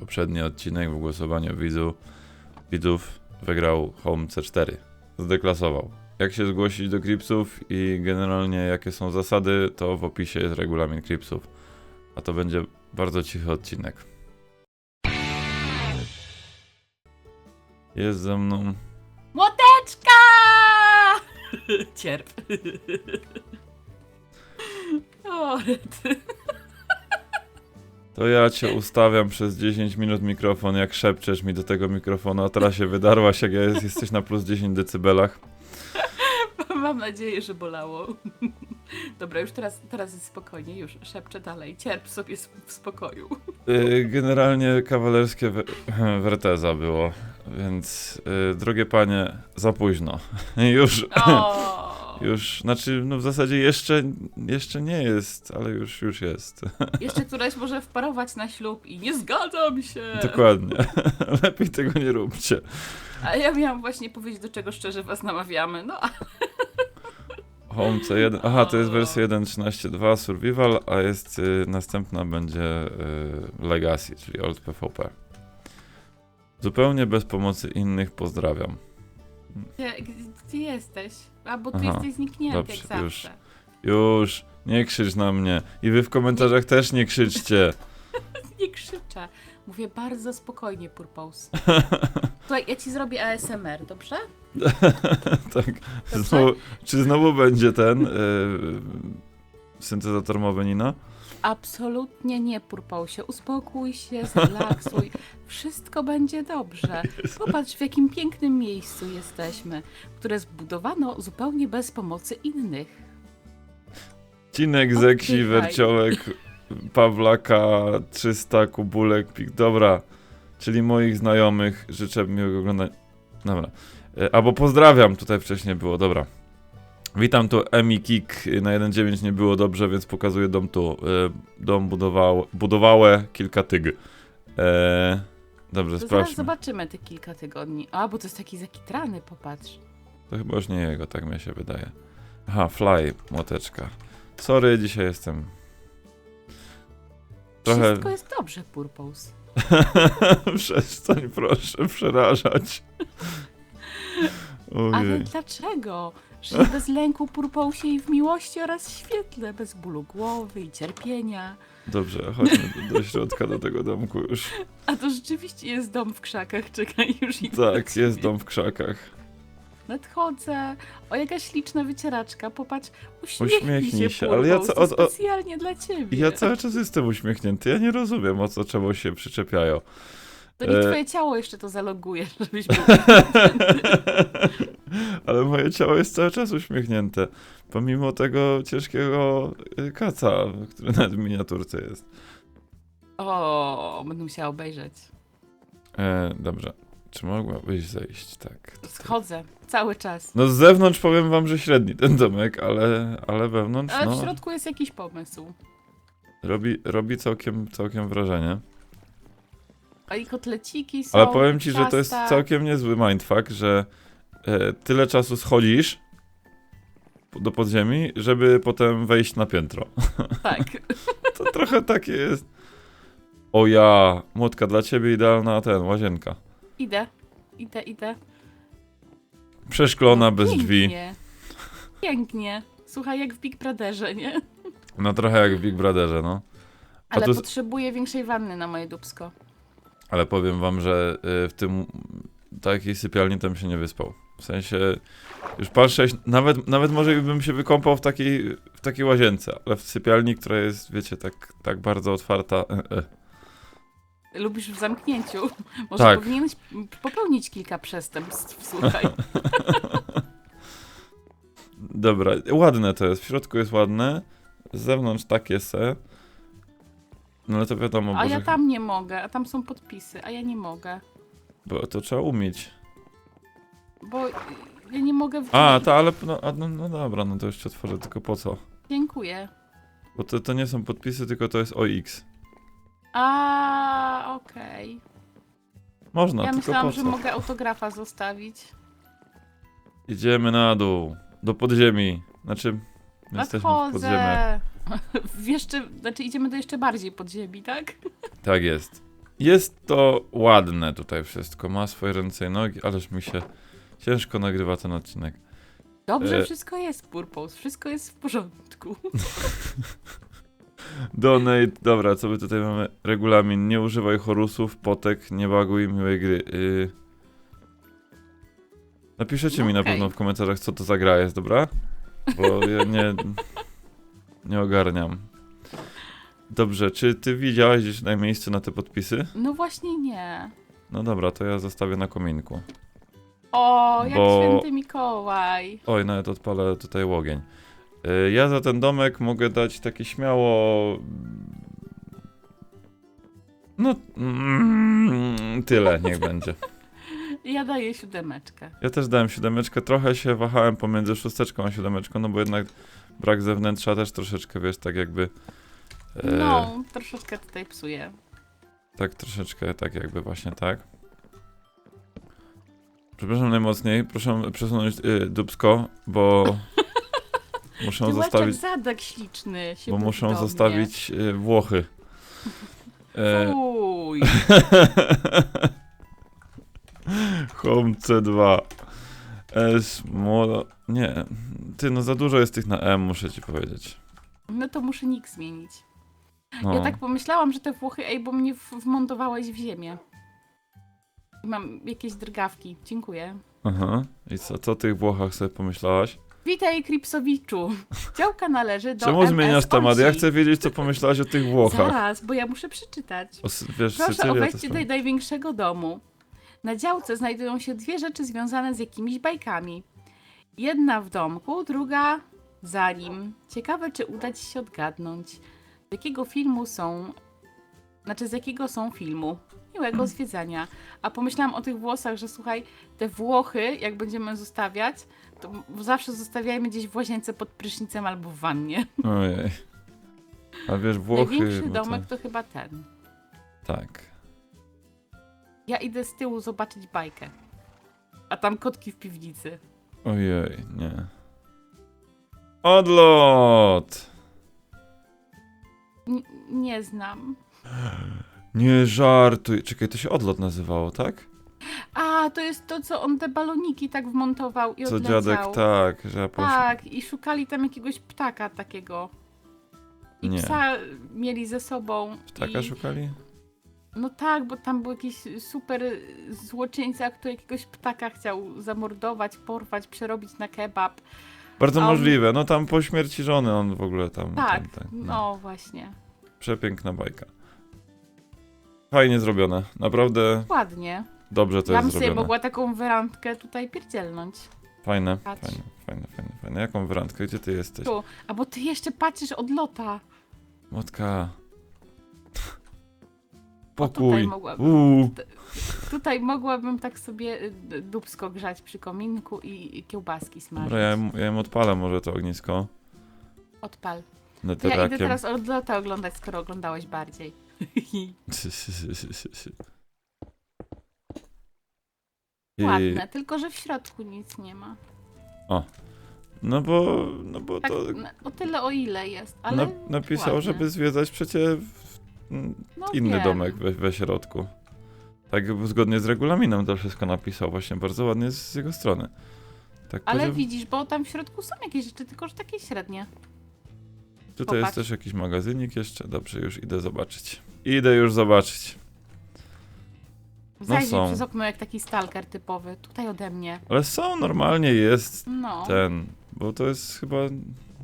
poprzedni odcinek w głosowaniu widzu, widzów wygrał Home C4. Zdeklasował. Jak się zgłosić do Cripsów i generalnie jakie są zasady, to w opisie jest regulamin Cripsów. A to będzie bardzo cichy odcinek. Jest ze mną Młoteczka! Cierp. O, rety. To ja cię ustawiam przez 10 minut mikrofon, jak szepczesz mi do tego mikrofonu, a teraz się wydarłaś, jak ja jest, jesteś na plus 10 decybelach. Mam nadzieję, że bolało. Dobra, już teraz, teraz jest spokojnie, już szepczę dalej. Cierp sobie w spokoju. Y, Generalnie kawalerskie we- werteza było, więc y, drogie panie, za późno. Już, O! Już, znaczy, no w zasadzie jeszcze, jeszcze nie jest, ale już, już jest. Jeszcze któraś może wparować na ślub i nie zgadzam się. Dokładnie. Lepiej tego nie róbcie. A ja miałam właśnie powiedzieć, do czego szczerze was namawiamy. No, a Home C1, aha, to jest wersja 1.13.2 Survival, a jest y, następna będzie y, Legacy, czyli Old PvP. Zupełnie bez pomocy innych pozdrawiam. Gdzie, gdzie jesteś? A bo ty Aha, jesteś zniknięty dobrze, jak zawsze. już. Już, nie krzycz na mnie. I wy w komentarzach też nie krzyczcie. Nie krzyczę. Mówię bardzo spokojnie, Purpose. Słuchaj, ja ci zrobię ASMR, dobrze? tak. Znowu, czy znowu będzie ten y, syntezator mowy Nina? Absolutnie nie, Purpose. Uspokój się, zrelaksuj. Wszystko będzie dobrze. Popatrz, w jakim pięknym miejscu jesteśmy, które zbudowano zupełnie bez pomocy innych. Cinek, Zeksi, Oddychaj. Werciołek, Pawlaka, 300, Kubulek, Pik. Dobra, czyli moich znajomych życzę miłego oglądania. Dobra. E, Albo pozdrawiam, tutaj wcześniej było, dobra. Witam tu Emi Kik, na 1.9 nie było dobrze, więc pokazuję dom tu. E, Dom budował, budowałe kilka tyg. E, dobrze, To zaraz sprawdźmy. zobaczymy te kilka tygodni. A, bo to jest taki zakitrany, popatrz. To chyba już nie jego, tak mi się wydaje. Aha, fly, młoteczka. Sorry, dzisiaj jestem. Trochę. Wszystko jest dobrze, Purpose. Przestań proszę przerażać. Ale Ojej. dlaczego? Żyj bez lęku, Purpose i w miłości oraz świetle, bez bólu głowy i cierpienia. Dobrze, chodźmy do, do środka do tego domku już. A to rzeczywiście jest dom w krzakach, czekaj, już do Tak, jest dom w krzakach. Nadchodzę. O, jaka śliczna wycieraczka, popatrz. Uśmiechnij, Uśmiechnij się, ale ja co- o- o- specjalnie dla ciebie. I ja cały czas jestem uśmiechnięty. Ja nie rozumiem, o co czemu się przyczepiają. To e- twoje ciało jeszcze to zaloguje, żebyś był Ale moje ciało jest cały czas uśmiechnięte. Pomimo tego ciężkiego y, kaca, który nawet w miniaturce jest. O, będę musiała obejrzeć. E, dobrze. Czy mogłabyś zejść? Tak. Schodzę cały czas. No z zewnątrz powiem wam, że średni ten domek, ale, ale wewnątrz Ale w no, środku jest jakiś pomysł. robi, robi całkiem, całkiem wrażenie. A i kotleciki są. Ale powiem ci, że to jest ciasta. całkiem niezły mindfuck, że e, tyle czasu schodzisz do podziemi, żeby potem wejść na piętro. Tak. To trochę takie jest. O ja, młotka dla ciebie idealna ten, łazienka. Idę, idę, idę. Przeszklona, bez drzwi. Pięknie. Pięknie. Słuchaj, jak w Big Brotherze, nie? No trochę jak w Big Brotherze, no. Ale to potrzebuję większej wanny na moje dubsko. Ale powiem wam, że y, w tym takiej sypialni tam się nie wyspał. W sensie już patrzę, nawet, nawet może bym się wykąpał w takiej, w takiej łazience, ale w sypialni, która jest, wiecie, tak, tak bardzo otwarta. E, e. Lubisz w zamknięciu. Może Tak. powinieneś popełnić kilka przestępstw, słuchaj. Dobra, ładne to jest, w środku jest ładne, z zewnątrz takie se. No ale to wiadomo, A bo, ja że- tam nie mogę, a tam są podpisy, a ja nie mogę. bo to trzeba umieć. Bo ja nie mogę w A, to ale, no, a, no, no dobra, no to ci otworzę, tylko po co? Dziękuję. Bo to, to nie są podpisy, tylko to jest OX. A, okej. Można, ja tylko myślałam, po że co? mogę autografa zostawić. Idziemy na dół, do podziemi. Znaczy, jesteśmy w podziemiach. Nadchodzę. W jeszcze, znaczy idziemy do jeszcze bardziej podziemi, tak? Tak jest. Jest to ładne tutaj wszystko. Ma swoje ręce i nogi, ależ mi się ciężko nagrywa ten odcinek. Dobrze E. wszystko jest, Purpose. Wszystko jest w porządku. Donate, dobra, co my tutaj mamy? Regulamin, nie używaj chorusów, potek, nie baguj, miłej gry. Yy... Napiszecie mi na okej. pewno w komentarzach, co to za gra jest, dobra? Bo ja nie, nie ogarniam. Dobrze, czy ty widziałeś gdzieś na miejsce na te podpisy? No właśnie nie. No dobra, to ja zostawię na kominku. O, jak Bo- święty Mikołaj. Oj, nawet odpalę tutaj łogień. Y, Ja za ten domek mogę dać takie śmiało. No, mm, tyle niech będzie. Ja daję siódemeczkę. Ja też dałem siódemeczkę. Trochę się wahałem pomiędzy szósteczką a siódemeczką, no bo jednak brak zewnętrza też troszeczkę, wiesz, tak jakby. e, No, troszeczkę tutaj psuje. Tak troszeczkę, tak jakby właśnie tak. Przepraszam najmocniej, proszę przesunąć y, dubsko, bo muszą Ty zostawić. zadek śliczny się Bo budzi muszą do zostawić y, Włochy. Mnie. E. Home C2. S. Nie. Ty, no za dużo jest tych na M, muszę ci powiedzieć. No to muszę nick zmienić. No. Ja tak pomyślałam, że te Włochy, ej, bo mnie w- wmontowałeś w ziemię. I Mam jakieś drgawki. Dziękuję. Aha. I co, co o tych Włochach sobie pomyślałaś? Witaj, Kripsowiczu. Działka należy do Czemu MS zmieniasz temat? Ja Olsi. chcę wiedzieć, co pomyślałaś o tych Włochach. Zaraz, bo ja muszę przeczytać. O, wiesz, Proszę o Sycylia to wejście są... do największego domu. Na działce znajdują się dwie rzeczy związane z jakimiś bajkami. Jedna w domku, druga za nim. Ciekawe, czy uda ci się odgadnąć, z jakiego filmu są. Znaczy, z jakiego są filmu. Miłego zwiedzania. A pomyślałam o tych włosach, że słuchaj, te Włochy, jak będziemy zostawiać, to zawsze zostawiajmy gdzieś w łazience pod prysznicem albo w wannie. Ojej. A wiesz, Włochy... Największy no to- domek to chyba ten. Tak. Ja idę z tyłu zobaczyć bajkę. A tam kotki w piwnicy. Ojej, nie. Odlot! N- nie znam. Nie żartuj. Czekaj, to się odlot nazywało, tak? A, to jest to, co on te baloniki tak wmontował i Co odleciał. dziadek, tak, że ja poszedł. Tak, i szukali tam jakiegoś ptaka takiego. I Nie. psa mieli ze sobą. Ptaka i... szukali? No tak, bo tam był jakiś super złoczyńca, który jakiegoś ptaka chciał zamordować, porwać, przerobić na kebab. Bardzo on- możliwe. No tam po śmierci żony on w ogóle tam. Tak, tam, tak, no. no właśnie. Przepiękna bajka. Fajnie zrobione. Naprawdę Ładnie. dobrze to ja jest bym sobie zrobione. mogła taką werandkę tutaj pierdzielnąć. Fajne, Patrz. fajne, fajne, fajne, fajne. Jaką wyrandkę? Gdzie ty jesteś? Tu. A bo ty jeszcze patrzysz od lota. Motka. Tutaj Pokój. mogłabym. Tutaj mogłabym tak sobie y, dubsko grzać przy kominku i, kiełbaski smażyć. Dobra, ja, im- ja im odpalę może to ognisko. Odpal. To ja idę Neterakiem. teraz od lota oglądać, skoro oglądałeś bardziej. Ładne, tylko że w środku nic nie ma. No bo, no bo Tak, to o tyle o ile jest, ale na, napisał, ładne. żeby zwiedzać przecie no inny wiem. domek we, we środku. Tak zgodnie z regulaminem to wszystko napisał, właśnie bardzo ładnie z, z jego strony. Tak Ale powiedział- widzisz, bo tam w środku są jakieś rzeczy, tylko że takie średnie. Tutaj jest popatrz. też jakiś magazynik jeszcze, dobrze, już idę zobaczyć. Idę już zobaczyć. Zajrzyj są. przez okno jak taki stalker typowy. Tutaj ode mnie. Ale są, normalnie jest No. ten, bo to jest chyba,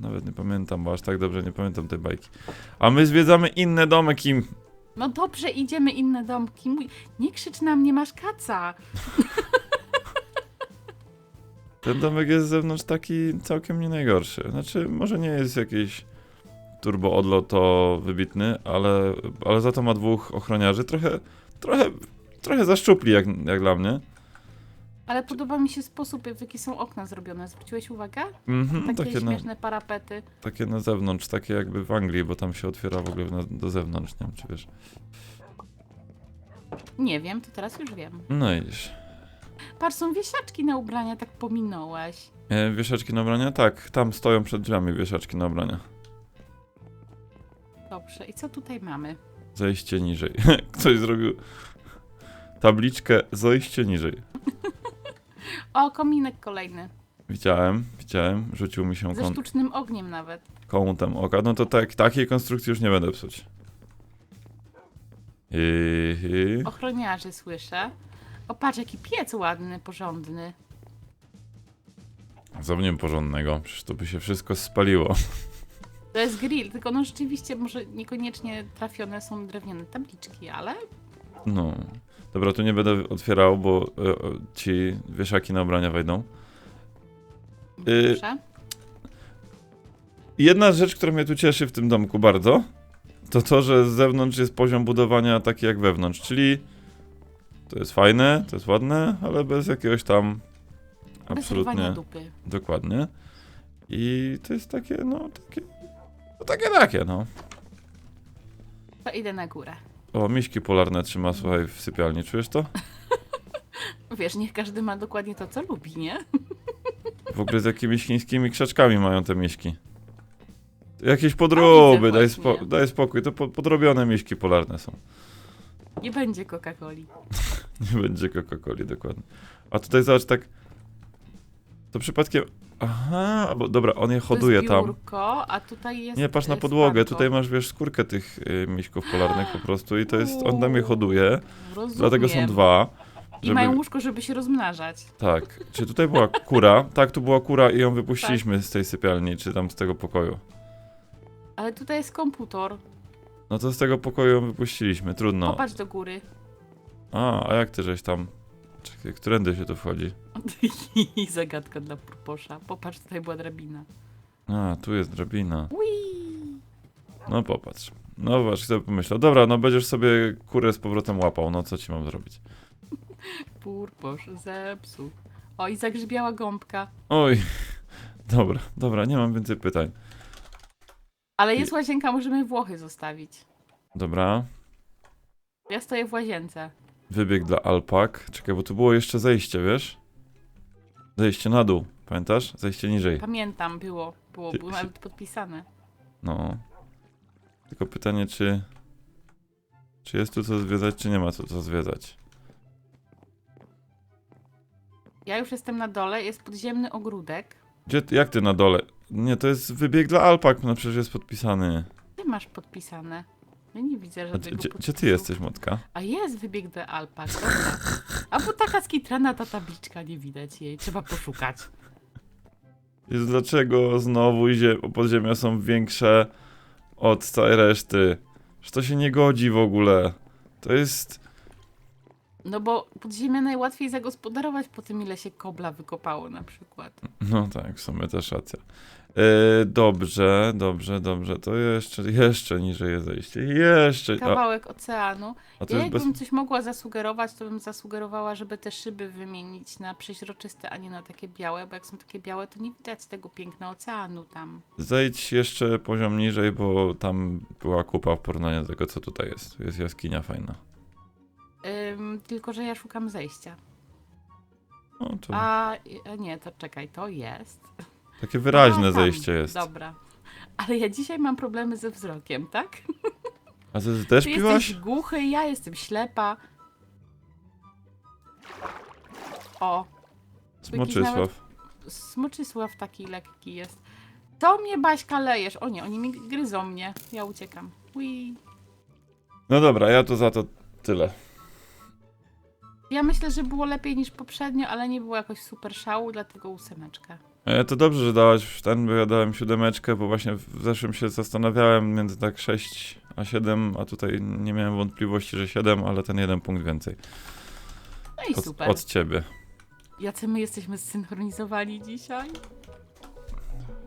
nawet nie pamiętam, bo aż tak dobrze nie pamiętam tej bajki. A my zwiedzamy inne domki. No dobrze, idziemy inne domki. Mój... Nie krzycz na mnie, masz kaca. Ten domek jest z zewnątrz taki całkiem nie najgorszy. Znaczy, może nie jest jakiś turbo odloto wybitny, ale, ale za to ma dwóch ochroniarzy. Trochę, trochę, trochę zaszczupli jak, jak dla mnie. Ale podoba mi się sposób, w jaki są okna zrobione. Zwróciłeś uwagę? Mhm, Takie takie, na, śmieszne parapety. takie na zewnątrz, takie jakby w Anglii, bo tam się otwiera w ogóle na, do zewnątrz, nie wiem czy wiesz. Nie wiem, to teraz już wiem. No i widzisz. Patrz, są wieszaczki na ubrania, tak pominąłeś. E, wieszaczki na ubrania? Tak, tam stoją przed drzwiami wieszaczki na ubrania. Dobrze, i co tutaj mamy? Zejście niżej. Ktoś zrobił tabliczkę zejście niżej. O, kominek kolejny. Widziałem, widziałem, rzucił mi się Ze kąt, sztucznym ogniem nawet. kątem oka. No to tak, takiej konstrukcji już nie będę psuć. I... Ochroniarzy słyszę. O, patrz, jaki piec ładny, porządny. Nim porządnego? Przecież to by się wszystko spaliło. To jest grill, tylko no rzeczywiście może niekoniecznie trafione są drewniane tabliczki, ale No. Dobra, tu nie będę otwierał, bo e, ci wieszaki na ubrania wejdą. Y- proszę. Jedna rzecz, która mnie tu cieszy w tym domku bardzo, to to, że z zewnątrz jest poziom budowania taki jak wewnątrz, czyli to jest fajne, to jest ładne, ale bez jakiegoś tam Bez absolutnie dupy. dokładnie. I to jest takie, no, takie, no takie, takie, no. To idę na górę. O, miśki polarne trzyma, słuchaj, w sypialni, czujesz to? Wiesz, niech każdy ma dokładnie to, co lubi, nie? W ogóle z jakimiś chińskimi krzaczkami mają te miśki. Jakieś podróby, daj, właśnie. spo, daj spokój, to po, podrobione miśki polarne są. Nie będzie Coca-Coli. Nie będzie Coca-Coli, dokładnie. A tutaj zobacz, tak... To przypadkiem... Aha, bo dobra, on je hoduje to jest tam. biurko, a tutaj jest Nie, patrz na y, podłogę, spanko. tutaj masz, wiesz, skórkę tych y, miśków polarnych po prostu i to jest... On tam je hoduje, Rozumiem. dlatego są dwa. I żeby- mają łóżko, żeby się rozmnażać. Tak. Czy tutaj była kura? Tak, tu była kura i ją wypuściliśmy z tej sypialni, czy tam z tego pokoju. Ale tutaj jest komputer. No to z tego pokoju ją wypuściliśmy, trudno. Popatrz do góry. A, a jak ty żeś tam... Czekaj, którędy się tu wchodzi? I zagadka dla purposza. Popatrz, tutaj była drabina. A, tu jest drabina. Whee! No popatrz. No właśnie sobie pomyślał. Dobra, no będziesz sobie kurę z powrotem łapał, no co ci mam zrobić? Purposz zepsuł. O, i zagrzybiała gąbka. Oj. Dobra, dobra, nie mam więcej pytań. Ale jest łazienka, możemy Włochy zostawić. Dobra. Ja stoję w łazience. Wybieg dla alpak. Czekaj, bo tu było jeszcze zejście, wiesz? Zejście na dół, pamiętasz? Zejście niżej. Pamiętam, było. Było, było nawet podpisane. No. Tylko pytanie, czy... Czy jest tu co zwiedzać, czy nie ma tu co zwiedzać? Ja już jestem na dole, jest podziemny ogródek. Gdzie, ty- jak ty na dole? Nie, to jest wybieg dla alpak, no przecież jest podpisany. Ty masz podpisane. Ja nie widzę A żadnego gdzie, gdzie, podpisu. ty jesteś, Motka? A jest wybieg do alpak, dobra. A bo taka skitrana ta tabliczka, nie widać jej. Trzeba poszukać. Jest dlaczego znowu zie- podziemia są większe od całej reszty? Że to się nie godzi w ogóle. To jest... No bo podziemia najłatwiej zagospodarować po tym, ile się kobla wykopało na przykład. No tak, w sumie też racja. E, dobrze, dobrze, dobrze. To jeszcze, jeszcze niżej jest zejście. Jeszcze. Kawałek oceanu. a to Ja jest bez... jakbym coś mogła zasugerować, to bym zasugerowała, żeby te szyby wymienić na przeźroczyste, a nie na takie białe, bo jak są takie białe, to nie widać tego piękna oceanu tam. Zejdź jeszcze poziom niżej, bo tam była kupa w porównaniu do tego, co tutaj jest. Tu jest jaskinia fajna. Ym, tylko, że ja szukam zejścia. No, to A, a nie, to czekaj, to jest. takie wyraźne A, tam. zejście jest. Dobra. Ale ja dzisiaj mam problemy ze wzrokiem, tak? A ty też Ty piłaś? jesteś głuchy, ja jestem ślepa. O, Smoczysław. Smoczysław taki lekki jest. To mnie Baśka lejesz. O nie, oni mi gryzą mnie. Ja uciekam. Ui. No dobra, ja to za to tyle. Ja myślę, że było lepiej niż poprzednio, ale nie było jakoś super szału, dlatego ósemeczka. E, to dobrze, że dałaś ten, bo ja dałem siódemeczkę, bo właśnie w zeszłym się zastanawiałem między tak 6 a 7, a tutaj nie miałem wątpliwości, że 7, ale ten jeden punkt więcej. No i Od, super. od ciebie. Jacy my jesteśmy zsynchronizowani dzisiaj?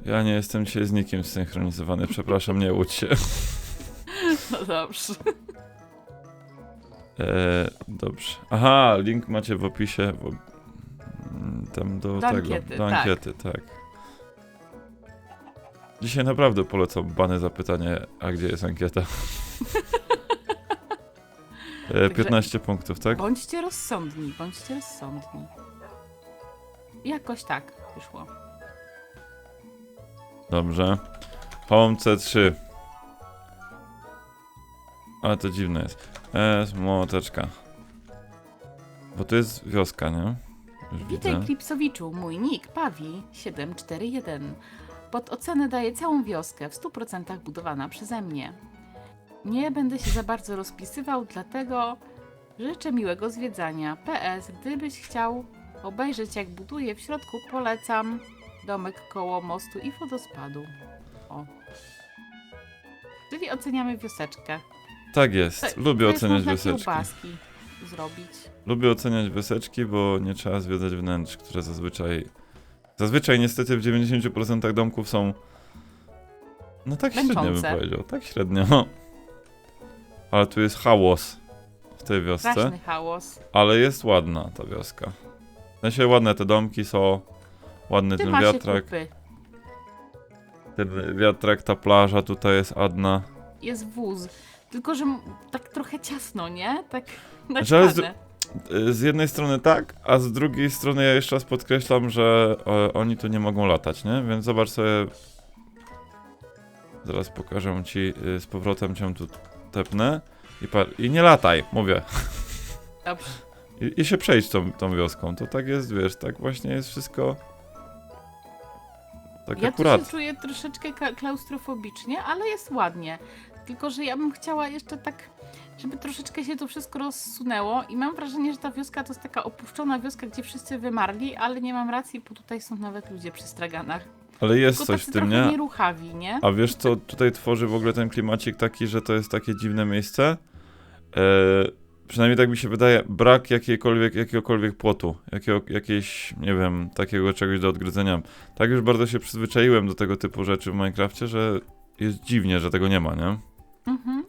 Ja nie jestem dzisiaj z nikim zsynchronizowany, przepraszam, nie łudź się. No dobrze. E, dobrze. Aha, link macie w opisie. W, mm, tam do, Do tego. ankiety, do tak. ankiety, tak. Dzisiaj naprawdę polecam bane zapytanie, a gdzie jest ankieta? e, 15 punktów, tak? Bądźcie rozsądni, bądźcie rozsądni. Jakoś tak wyszło. Dobrze. Home C3. Ale to dziwne jest. S, młoteczka. Bo to jest wioska, nie? Już Witaj widzę. Klipsowiczu, mój nick Pawi 741. Pod ocenę daję całą wioskę, w 100% budowana przeze mnie. Nie będę się za bardzo rozpisywał, dlatego życzę miłego zwiedzania. PS, gdybyś chciał obejrzeć jak buduję w środku, polecam domek koło mostu i wodospadu. O. Czyli oceniamy wioseczkę. Tak jest. To- Lubię to jest oceniać można kiełbaski zrobić. Lubię oceniać wioseczki, bo nie trzeba zwiedzać wnętrz, które zazwyczaj... Zazwyczaj niestety w 90% domków są... No tak średnio bym Męczące. powiedział, tak średnio. Ale tu jest hałas w tej wiosce. Straszny hałas. Ale jest ładna ta wioska. W sensie ładne te domki są, ładny Ty ten masz się wiatrak, kupy. ten wiatrak, ta plaża tutaj jest ładna. jest wóz. Tylko, że m- tak trochę ciasno, nie? Tak ale z-. Y, Z jednej strony tak, a z drugiej strony ja jeszcze raz podkreślam, że e, oni tu nie mogą latać, nie? Więc zobacz sobie. Zaraz pokażę ci y, z powrotem cię tu tepnę. I, par- I nie lataj, mówię. Dobrze. I, I się przejdź tą, tą wioską. To tak jest, wiesz, tak właśnie jest wszystko. Tak Ja tu akurat. się czuję troszeczkę ka- klaustrofobicznie, ale jest ładnie. Tylko, że ja bym chciała jeszcze tak, żeby troszeczkę się to wszystko rozsunęło i mam wrażenie, że ta wioska to jest taka opuszczona wioska, gdzie wszyscy wymarli, ale nie mam racji, bo tutaj są nawet ludzie przy straganach. Ale jest Tylko coś w tym, nie? nieruchawi, nie? A wiesz co tutaj tworzy w ogóle ten klimacik taki, że to jest takie dziwne miejsce? E, przynajmniej tak mi się wydaje, brak jakiejkolwiek, jakiegokolwiek płotu, jakiego, jakiejś, nie wiem, takiego czegoś do odgryzenia. Tak już bardzo się przyzwyczaiłem do tego typu rzeczy w Minecrafcie, że jest dziwnie, że tego nie ma, nie? Mhm.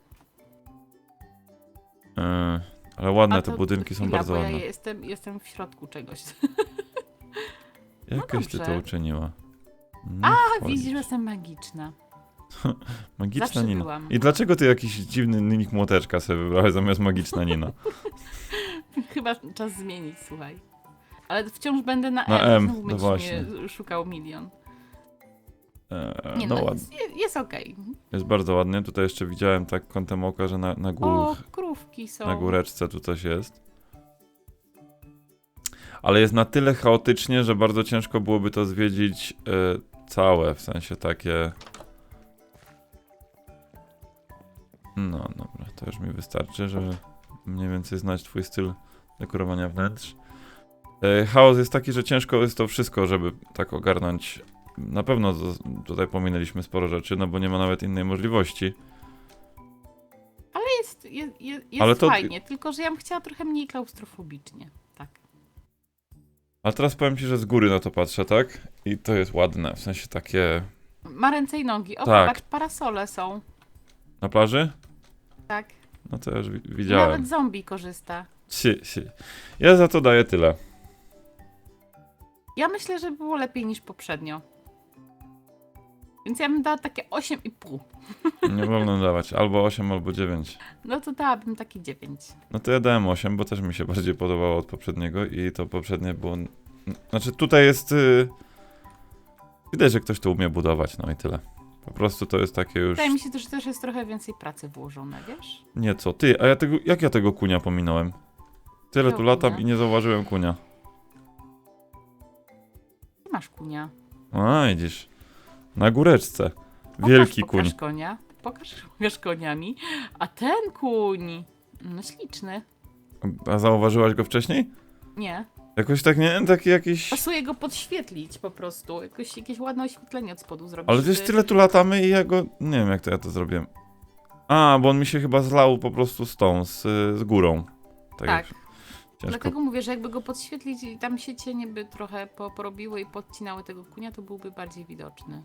E, ale ładne A te to budynki są chwila, bardzo bo ładne. Ja jestem, jestem w środku czegoś. Jakoś ty to dobrze. uczyniła. No, A, widzisz, że jestem magiczna. Magiczna Zawsze Nina. byłam. I dlaczego ty jakiś dziwny nick młoteczka sobie wybrałeś zamiast magiczna Nina? Chyba czas zmienić, słuchaj. Ale wciąż będę na, Na M. Znowu no właśnie. mnie szukał milion. E, Nie no no, ładnie. jest, jest okej. Jest bardzo ładnie. Tutaj jeszcze widziałem tak kątem oka, że na, na, gór, krówki są. na góreczce tu coś jest. Ale jest na tyle chaotycznie, że bardzo ciężko byłoby to zwiedzić e, całe, w sensie takie... No dobra, to już mi wystarczy, żeby mniej więcej znać twój styl dekorowania wnętrz. E, chaos jest taki, że ciężko jest to wszystko, żeby tak ogarnąć. Na pewno tutaj pominęliśmy sporo rzeczy, no bo nie ma nawet innej możliwości. Jest, jest, jest, jest Ale to- fajnie, tylko że ja bym chciała trochę mniej klaustrofobicznie. Tak. A teraz powiem ci, że z góry na to patrzę, tak? I to jest ładne, w sensie takie... Ma ręce i nogi. O, Tak. parasole są. Na plaży? Tak. No to już wi- I widziałem. nawet zombie korzysta. Si, si. Ja za to daję tyle. Ja myślę, że było lepiej niż poprzednio. Więc ja bym dała takie 8,5. Nie wolno dawać albo 8, albo 9. No to dałabym takie 9. No to ja dałem 8, bo też mi się bardziej podobało od poprzedniego i to poprzednie było... Znaczy tutaj jest... Y... Widać, że ktoś to umie budować, no i tyle. Po prostu to jest takie już... Wydaje mi się, też, że też jest trochę więcej pracy włożone, wiesz? Nie co, ty, a ja tego... Jak ja tego kunia pominąłem? Tyle tu latam kunia? i nie zauważyłem kunia. Nie masz kunia. A, widzisz. Na góreczce. Pokaż, Wielki pokaż kuń. konia. Pokaż, pokaż koniami. A ten kuń. No śliczny. A zauważyłaś go wcześniej? Nie. Jakoś tak, nie? Taki jakiś... Pasuje go podświetlić po prostu. Jakoś, jakieś ładne oświetlenie od spodu zrobić. Ale wiesz, tyle tu latamy i ja go... Nie wiem, jak to ja to zrobiłem. A, bo on mi się chyba zlał po prostu z tą, z, z górą. Tak. Tak. Ciężko. Dlatego mówię, że jakby go podświetlić i tam się cienie by trochę po- porobiły i podcinały tego kunia, to byłby bardziej widoczny.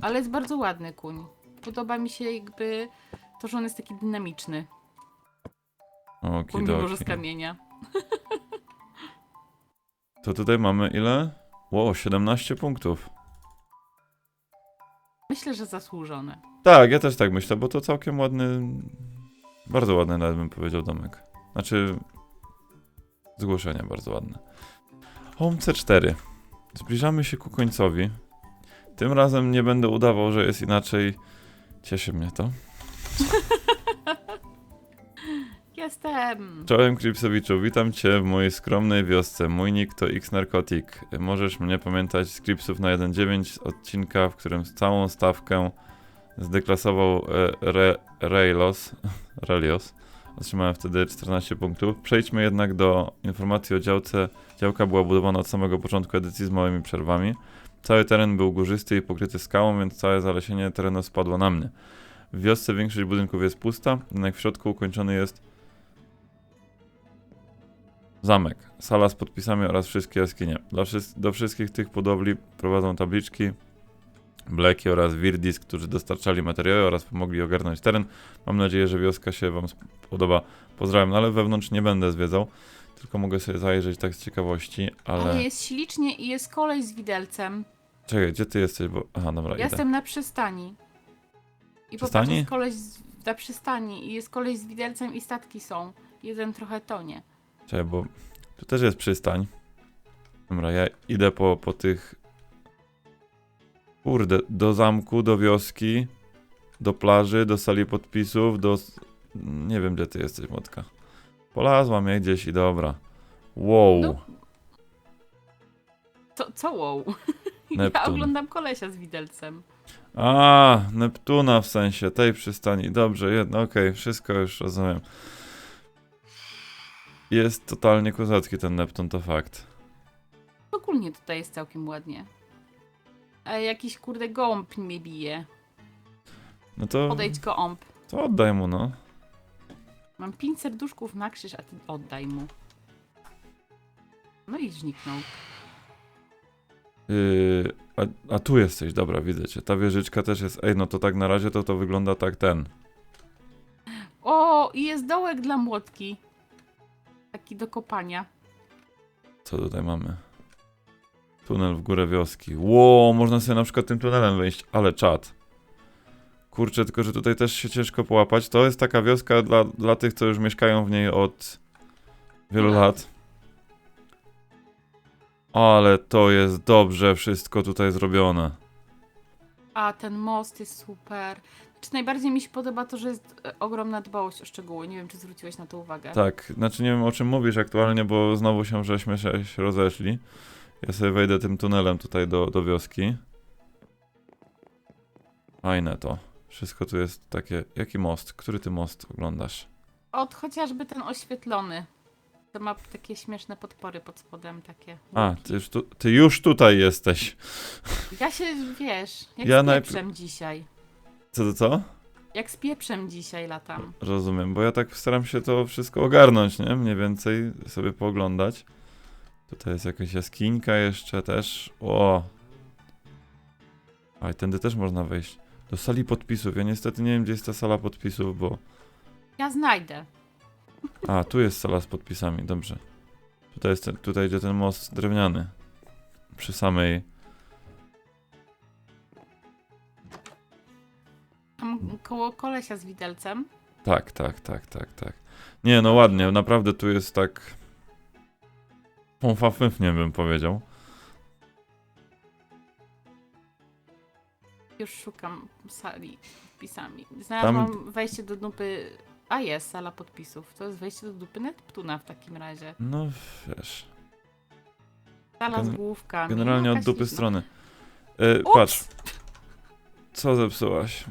Ale jest bardzo ładny kuń. Podoba mi się jakby to, że on jest taki dynamiczny. Pomimo, że z Okidoki. kamienia. To tutaj mamy ile? Wow, 17 punktów. Myślę, że zasłużone. Tak, ja też tak myślę, bo to całkiem ładny... Bardzo ładny nawet bym powiedział domek. Znaczy... Zgłoszenie bardzo ładne. Home C4. Zbliżamy się ku końcowi. Tym razem nie będę udawał, że jest inaczej. Cieszy mnie to. Jestem. Czołem Kripsowiczu, witam cię w mojej skromnej wiosce. Mój nick to X-Narcotic. Możesz mnie pamiętać z Kripsów na 1.9 odcinka, w którym całą stawkę zdeklasował e, Re. Relios. Otrzymałem wtedy 14 punktów. Przejdźmy jednak do informacji o działce. Działka była budowana od samego początku edycji z małymi przerwami. Cały teren był górzysty i pokryty skałą, więc całe zalesienie terenu spadło na mnie. W wiosce większość budynków jest pusta, jednak w środku ukończony jest Zamek, sala z podpisami oraz wszystkie jaskinie. Do wszystkich tych budowli prowadzą tabliczki, Bleki oraz Wirdis, którzy dostarczali materiały oraz pomogli ogarnąć teren. Mam nadzieję, że wioska się Wam podoba. Pozdrawiam, no ale wewnątrz nie będę zwiedzał, tylko mogę sobie zajrzeć tak z ciekawości, ale... Ale jest ślicznie i jest kolej z widelcem. Czekaj, gdzie Ty jesteś, bo... Aha, dobra, Ja idę. jestem na przystani. I Przystani? popatrz, jest koleś z, na przystani i jest koleś z widelcem i statki są. Jeden trochę tonie. Czekaj, bo tu też jest przystań. Dobra, ja idę po, po tych... Kurde, do zamku, do wioski, do plaży, do sali podpisów, do... s- Nie wiem, gdzie ty jesteś, Motka. Polazła mnie gdzieś i dobra. Wow. No. Co, co wow? Ja Neptun. oglądam kolesia z widelcem. A, Neptuna w sensie, tej przystani. Dobrze, jedno, okej, wszystko już rozumiem. Jest totalnie kozacki ten Neptun, to fakt. Ogólnie tutaj jest całkiem ładnie. A jakiś kurde gołąb mnie bije. No to, Odejdź gołąb. to oddaj mu, no. Mam pięć serduszków na krzyż, a ty oddaj mu. No i zniknął. Yy, a, a tu jesteś, dobra, widzę cię. Ta wieżyczka też jest. Ej, no to tak na razie to to wygląda tak ten. O, i jest dołek dla młotki. Taki do kopania. Co tutaj mamy? Tunel w górę wioski. Ło, można sobie na przykład tym tunelem wejść, ale czad. Kurczę, tylko że tutaj też się ciężko połapać. To jest taka wioska dla, dla tych, co już mieszkają w niej od wielu Lat. Ale to jest dobrze wszystko tutaj zrobione. A, ten most jest super. Czy najbardziej mi się podoba to, że jest e, ogromna dbałość o szczegóły. Nie wiem, czy zwróciłeś na to uwagę. Tak, znaczy nie wiem o czym mówisz aktualnie, bo znowu się żeśmy się, się rozeszli. Ja sobie wejdę tym tunelem tutaj do, do wioski. Fajne to. Wszystko tu jest takie. Jaki most? Który ty most oglądasz? Od chociażby ten oświetlony. To ma takie śmieszne podpory pod spodem, takie. A, ty już, tu, ty już tutaj jesteś. Ja się, wiesz, jak Ja z najpr- pieprzem dzisiaj. Co to co? Jak z pieprzem dzisiaj latam. Rozumiem, bo ja tak staram się to wszystko ogarnąć, nie? Mniej więcej sobie pooglądać. Tutaj jest jakaś jaskińka jeszcze też. O! A i tędy też można wejść. Do sali podpisów. Ja niestety nie wiem, gdzie jest ta sala podpisów, bo... Ja znajdę. A, tu jest sala z podpisami, dobrze. Tutaj jest ten, tutaj idzie ten most drewniany. Przy samej... Tam koło kolesia z widelcem. Tak, tak, tak, tak, tak. Nie, no ładnie, naprawdę tu jest tak... Pomfafyfnie bym powiedział. Już szukam sali z podpisami. Znalazłam wejście do dupy. A jest sala podpisów. To jest wejście do dupy Neptuna w takim razie. No, wiesz... Sala z Gen- główkami. Generalnie no, od jakaś dupy liczna. strony. E, Ups! patrz. Co zepsułaś?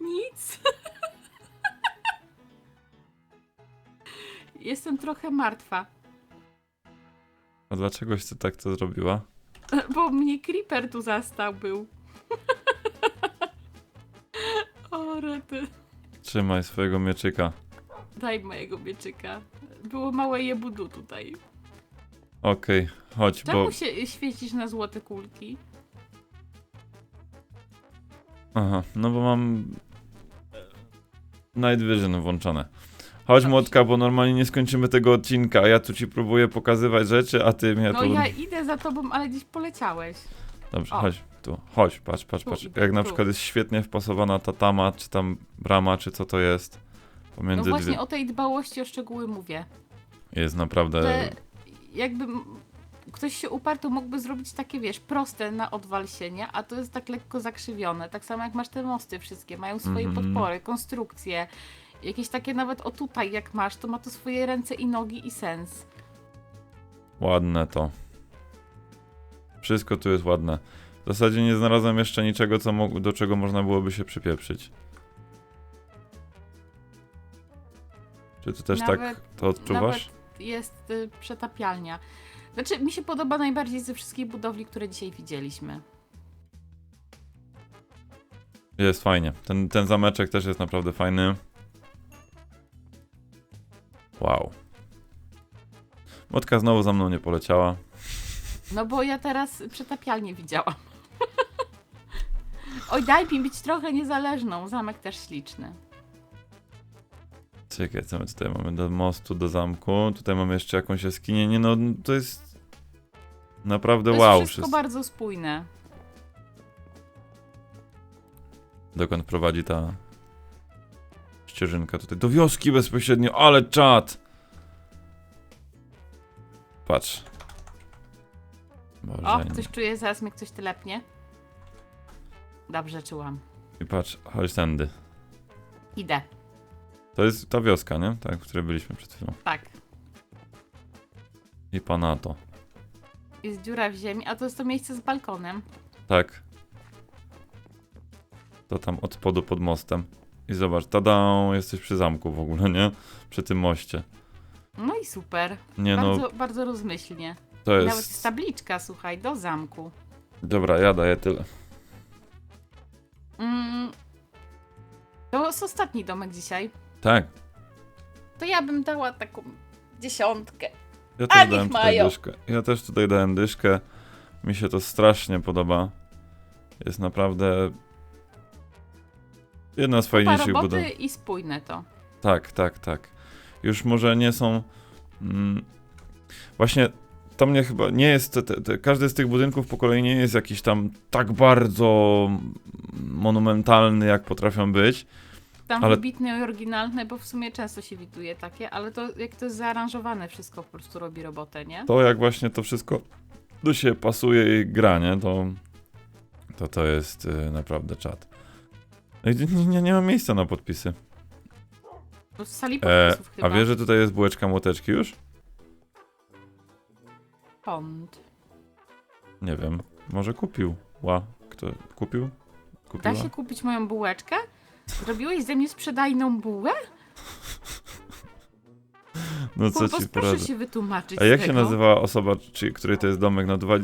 Nic. Jestem trochę martwa, A dlaczegoś ty tak to zrobiła? bo mnie creeper tu zastał był. o, rety. Trzymaj swojego mieczyka. Daj mojego mieczyka. Było małe jebudu tutaj. Okej, chodź, bo... Czemu się świecisz na złote kulki? Aha, no bo mam... Night Vision włączone. Chodź Dobrze. młotka, bo normalnie nie skończymy tego odcinka, a ja tu ci próbuję pokazywać rzeczy, a ty mnie No tu... ja idę za tobą, ale gdzieś poleciałeś. Dobrze, O. chodź, tu, chodź, patrz, patrz, patrz. idę, Jak na przykład jest świetnie wpasowana ta tama, czy tam brama, czy co to jest. No Pomiędzy właśnie dwie... o tej dbałości o szczegóły mówię. Jest naprawdę... Że jakby m- ktoś się uparł, to mógłby zrobić takie, wiesz, proste na odwal się, nie? A to jest tak lekko zakrzywione. Tak samo jak masz te mosty wszystkie, mają swoje Mhm. podpory, konstrukcje. Jakieś takie nawet o tutaj jak masz, to ma to swoje ręce i nogi i sens. Ładne to. Wszystko tu jest ładne. W zasadzie nie znalazłem jeszcze niczego, co do czego można byłoby się przypieprzyć. Czy ty też tak Nawet- to odczuwasz? Nawet jest y, przetapialnia. Znaczy, mi się podoba najbardziej ze wszystkich budowli, które dzisiaj widzieliśmy. Jest fajnie. Ten, ten zameczek też jest naprawdę fajny. Wow. Motka znowu za mną nie poleciała. No bo ja teraz przetapialnię widziałam. Oj, daj mi być trochę niezależną. Zamek też śliczny. Czekaj, co my tutaj mamy? Do mostu, do zamku. Tutaj mamy jeszcze jakąś jaskinię. Nie no, to jest naprawdę To wow. jest wszystko wszystko. bardzo spójne. Dokąd prowadzi ta ścieżynka tutaj? Do wioski bezpośrednio, ale czad! Patrz. Boże, O, nie. ktoś czuje, zaraz mnie ktoś telepnie. Dobrze czułam. I patrz, chodź tędy. Idę. To jest ta wioska, nie? Tak, w której byliśmy przed chwilą. Tak. I pana to. Jest dziura w ziemi, a to jest to miejsce z balkonem. Tak. To tam od spodu pod mostem. I zobacz, tada, jesteś przy zamku w ogóle, nie? Przy tym moście. No i super. Nie no, Bardzo, bardzo rozmyślnie. to Nawet jest jest... tabliczka, słuchaj, do zamku. Dobra, ja daję tyle. Jest ostatni domek dzisiaj. Tak. To ja bym dała taką dziesiątkę. Ja A też niech dałem tutaj mają. dyszkę. Ja też tutaj dałem dyszkę. Mi się to strasznie podoba. Jest naprawdę jedna z Kupa fajniejszych roboty budow. i spójne to. Tak, tak, tak. Już może nie są. Mm, właśnie to mnie chyba nie jest. Te, te, każdy z tych budynków po kolei nie jest jakiś tam tak bardzo monumentalny, jak potrafią być. Tam Ale- wybitne i oryginalne, bo w sumie często się widuje takie, ale to jak to jest zaaranżowane wszystko po prostu robi robotę, nie? To jak właśnie to wszystko do siebie pasuje i gra, nie? To to, to jest y, naprawdę czad. No nie, nie, nie ma miejsca na podpisy. W sali E, podpisów chyba. a wiesz, że tutaj jest bułeczka młoteczki już? Pond. Nie wiem. Może kupił. Ła. Kto kupił? Kupiła? Da się kupić moją bułeczkę? Zrobiłeś ze mnie sprzedajną bułę? No co Purpos, ci proszę poradzę. się wytłumaczyć A jak z się tego. nazywa osoba, czy, której to jest domek? No dwa,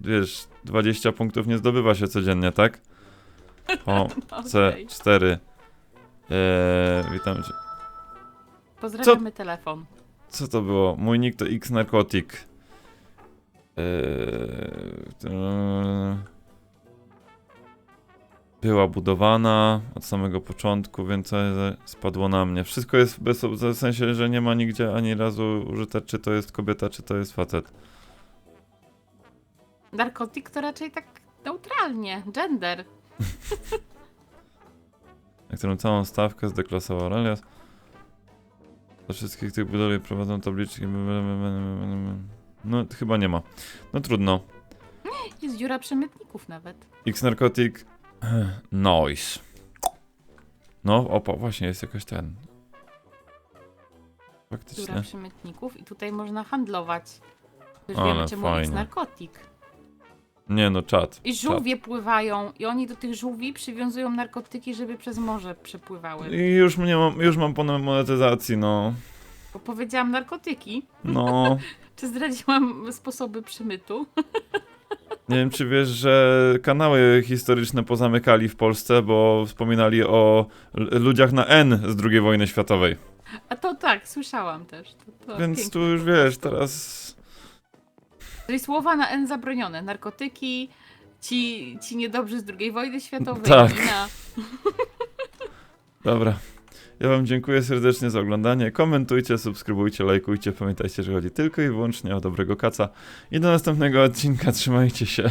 wiesz, 20 punktów nie zdobywa się codziennie, tak? O, Okej. C4. Eee, witam cię. Pozdrawiamy telefon. Co to było? Mój nick to X Narcotic. Eee, to- była budowana od samego początku, więc spadło na mnie. Wszystko jest bez, w sensie, że nie ma nigdzie ani razu użyte, czy to jest kobieta, czy to jest facet. Narkotyk to raczej tak neutralnie. Gender. na którą całą stawkę zdeklasował Relias. Do wszystkich tych budowli prowadzą tabliczki. No, chyba nie ma. No trudno. Jest dziura przemytników nawet. X Narcotic. Noise. No, opa, właśnie jest jakoś ten. Dziura Faktycznie. przemytników i tutaj można handlować. Już Ale wiemy, czemu jest fajnie. narkotyk. Nie no, czat. I żółwie pływają i oni do tych żółwi przywiązują narkotyki, żeby przez morze przepływały. I już, mnie mam, już mam po monetyzacji, no. Bo powiedziałam narkotyki. No. Czy zdradziłam sposoby przemytu? Nie wiem, czy wiesz, że kanały historyczne pozamykali w Polsce, bo wspominali o ludziach na N z II wojny światowej. A to tak, słyszałam też. To, to Więc pięknie. tu już wiesz, teraz. Czyli słowa na N zabronione. Narkotyki, ci, ci niedobrzy z II wojny światowej, Tak. Dobra. Ja Wam dziękuję serdecznie za oglądanie. Komentujcie, subskrybujcie, lajkujcie. Pamiętajcie, że chodzi tylko i wyłącznie o dobrego kaca. I do następnego odcinka. Trzymajcie się.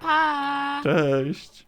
Pa! Cześć.